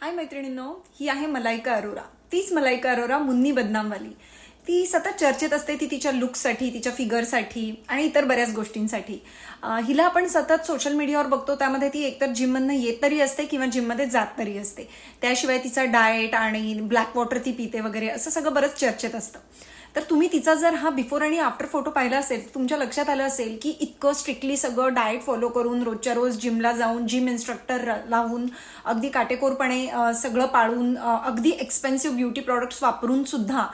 हाय मैत्रिणींनो ही आहे मलायका अरोरा. तीच मलायका अरोरा मुन्नी बदनामवाली. ती सतत चर्चेत असते ती तिच्या लुकसाठी तिच्या फिगरसाठी आणि इतर बऱ्याच गोष्टींसाठी. हिला आपण सतत सोशल मीडियावर बघतो त्यामध्ये ती एकतर जिममधनं येत तरी असते किंवा जिममध्ये जात तरी असते. त्याशिवाय तिचा डाएट आणि ब्लॅक वॉटर ती पिते वगैरे असं सगळं बरंच चर्चेत असतं. तर तुम्ही तिचा जर हा बिफोर आणि आफ्टर फोटो पाहिला असेल तर तुमच्या लक्षात आलं असेल की इतकं स्ट्रिक्टली सगळं डाएट फॉलो करून रोजच्या रोज जिमला जाऊन जिम इन्स्ट्रक्टर लावून अगदी काटेकोरपणे सगळं पाळून अगदी एक्सपेन्सिव्ह ब्युटी प्रॉडक्ट्स वापरून सुद्धा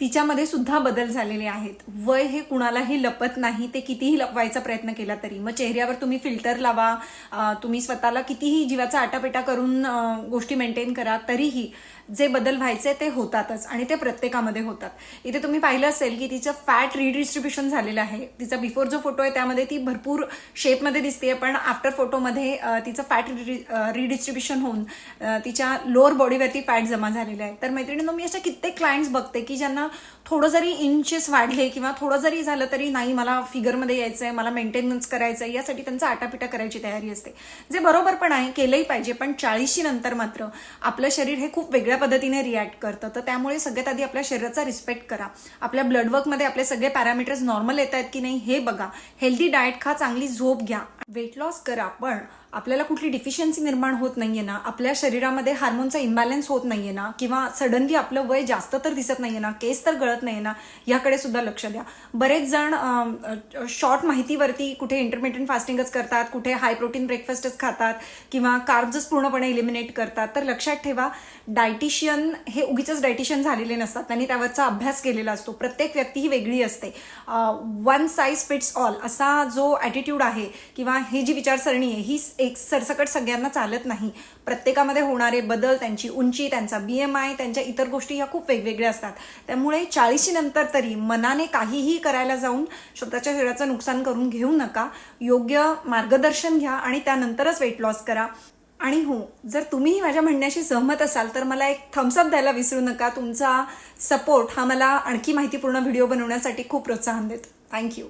तिच्यामध्ये सुद्धा बदल झालेले आहेत. वय हे कुणालाही लपत नाही ते कितीही लपवायचा प्रयत्न केला तरी. मग चेहऱ्यावर तुम्ही फिल्टर लावा तुम्ही स्वतःला कितीही जीवाचा आटापेटा करून गोष्टी मेंटेन करा तरीही जे बदल व्हायचे ते होतातच आणि ते प्रत्येकामध्ये होतात. इथे तुम्ही पाहिलं असेल की तिचं फॅट रिडिस्ट्रीब्युशन झालेलं आहे. तिचा बिफोर जो फोटो आहे त्यामध्ये ती भरपूर शेपमध्ये दिसते पण आफ्टर फोटोमध्ये तिचं फॅट रिडिस्ट्रीब्युशन होऊन तिच्या लोअर बॉडीवरती फॅट जमा झालेलं आहे. तर मैत्रिणींनो मी अशा कित्येक क्लायंट्स बघते की ज्यांना थोडं जरी इंचेस वाढले किंवा थोडं जरी झालं तरी नाही मला फिगरमध्ये यायचं आहे मला मेंटेनन्स करायचं आहे यासाठी त्यांचा आटापिटा करायची तयारी असते. जे बरोबर पण आहे केलंही पाहिजे पण चाळीसशी नंतर मात्र आपलं शरीर हे खूप वेगळ्या पद्धतीने रिॲक्ट करतं. तर त्यामुळे सगळ्यात आधी आपल्या शरीराचा रिस्पेक्ट करा. आपल्या ब्लडवर्कमध्ये आपले सगळे पॅरामीटर्स नॉर्मल येत आहेत की नाही हे बघा. हेल्दी डाएट खा चांगली झोप घ्या. वेट लॉस करा पण आपल्याला कुठली डिफिशियन्सी निर्माण होत नाहीये ना आपल्या शरीरामध्ये हार्मोनचा इम्बॅलन्स होत नाहीये ना किंवा सडनली आपलं वय जास्त तर दिसत नाहीये ना केस तर गळत नाहीये ना याकडे सुद्धा लक्ष द्या. बरेच जण शॉर्ट माहितीवरती कुठे इंटरमिडियंट फास्टिंगच करतात कुठे हाय प्रोटीन ब्रेकफास्टच खातात किंवा कार्ब्सच पूर्णपणे इलिमिनेट करतात. तर लक्षात ठेवा डायटिशियन हे उगीच डायटिशियन झालेले नसतात. त्यांनी त्यावरचा अभ्यास केलेला असतो. प्रत्येक व्यक्ती ही वेगळी असते. वन साईज फिट्स ऑल असा जो ॲटिट्यूड आहे किंवा ही जी विचारसरणी आहे ही एक सरसकट सगळ्यांना चालत नाही. प्रत्येकामध्ये होणारे बदल त्यांची उंची त्यांचा बी एम आय त्यांच्या इतर गोष्टी ह्या खूप वेगवेगळ्या असतात. त्यामुळे चाळीशी नंतर तरी मनाने काहीही करायला जाऊन स्वतःच्या शरीराचं नुकसान करून घेऊ नका. योग्य मार्गदर्शन घ्या आणि त्यानंतरच वेट लॉस करा. आणि हो जर तुम्हीही माझ्या म्हणण्याशी सहमत असाल तर मला एक थम्सअप द्यायला विसरू नका. तुमचा सपोर्ट हा मला आणखी माहितीपूर्ण व्हिडिओ बनवण्यासाठी खूप प्रोत्साहन देतो. थँक्यू